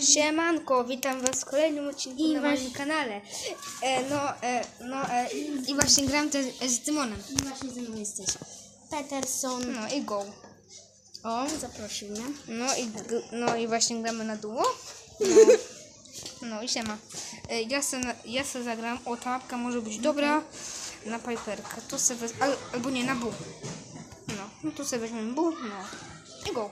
Siemanko, witam was w kolejnym odcinku I na moim kanale. E, no, e, no e, i właśnie gram też z Tymonem. I właśnie ze mną jesteś. Peterson. No i go. O, zaprosił mnie. No i, g- no i właśnie gramy na duo. No, no i siema. E, ja, se, na- ja se zagram, o ta mapka może być dobra na Piperkę. To se wez, al, albo nie, na Bu. No, no to sobie weźmiemy Bu, no. I go.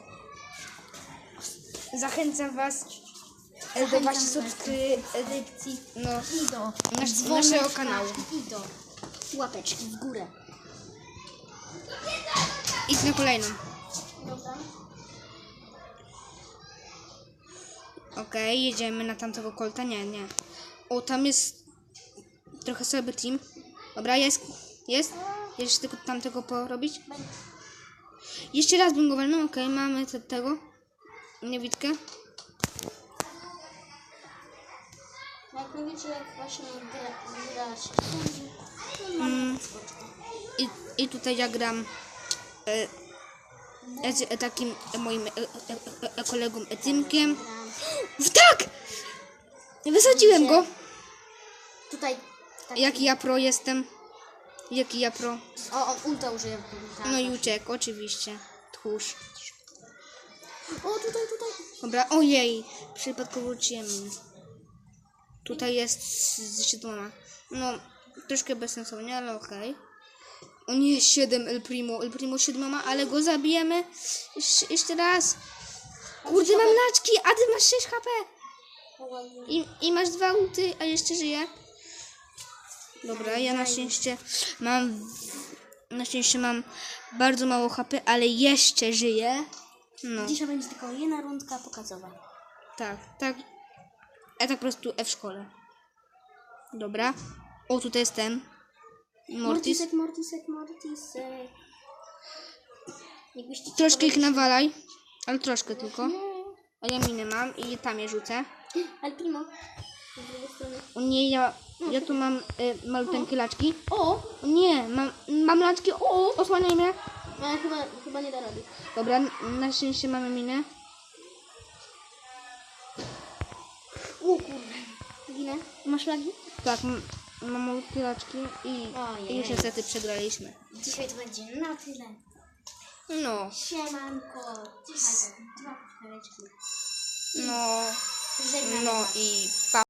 Zachęcam was e, do Zachęcam właśnie was. subskrypcji. No, I do Nasz- naszego kanału. I do łapeczki w górę. idź na kolejną. Dobra. Okej, jedziemy na tamtego kolta. Nie, nie. O, tam jest trochę słaby team. Dobra, jest. Jest? Jeszcze tylko tamtego porobić? Jeszcze raz bym go walnął. Okej, mamy te, tego. Niewidkę. Jak nie wiecie, jak właśnie gra, gra się skończy, to mam Mm. I, i tutaj ja gram e, z e, takim moim e, e, e, e, kolegą Etymkiem. Tak! Wysadziłem go! Tutaj. Jaki ja pro jestem. Jaki ja pro. O, on ulta użyje. No i uciekł, oczywiście. Tchórz. O, tutaj, tutaj. Dobra, ojej, przypadkowo wróciłem. Tutaj jest z. No, troszkę bezsensownie, ale okej. O nie, 7 El Primo, El Primo siedmoma, ale go zabijemy. Jeszcze, jeszcze raz. Kurde, mam laczki, a ty masz 6 HP. I, I masz dwa ulty, a jeszcze żyję. Dobra, ja na szczęście mam. Na szczęście mam bardzo mało HP, ale jeszcze żyję. No. Dzisiaj będzie tylko jedna rundka pokazowa. Tak, tak. Ja tak po prostu F w szkole. Dobra. O, tutaj jest ten. Mortis. Mortisek, Mortisek, Mortisek. Jakbyście Troszkę ich nawalaj, ale troszkę tylko. Nie. A ja minę mam i tam je rzucę. El Primo. Z drugiej strony. O nie, ja, ja tu mam y, maluteńkie laczki. O! O nie, mam, mam laczki. O, osłaniaj mnie. Ale chyba, chyba nie da rady. Dobra, na szczęście mamy minę. O kurde. Ginę. Masz lagi? Tak, mam malutkie laczki i, Ojej. i już niestety przegraliśmy. Dzisiaj to będzie na tyle. No, Siemanko. Dzisiaj dwa puszkareczki. no, no i pa.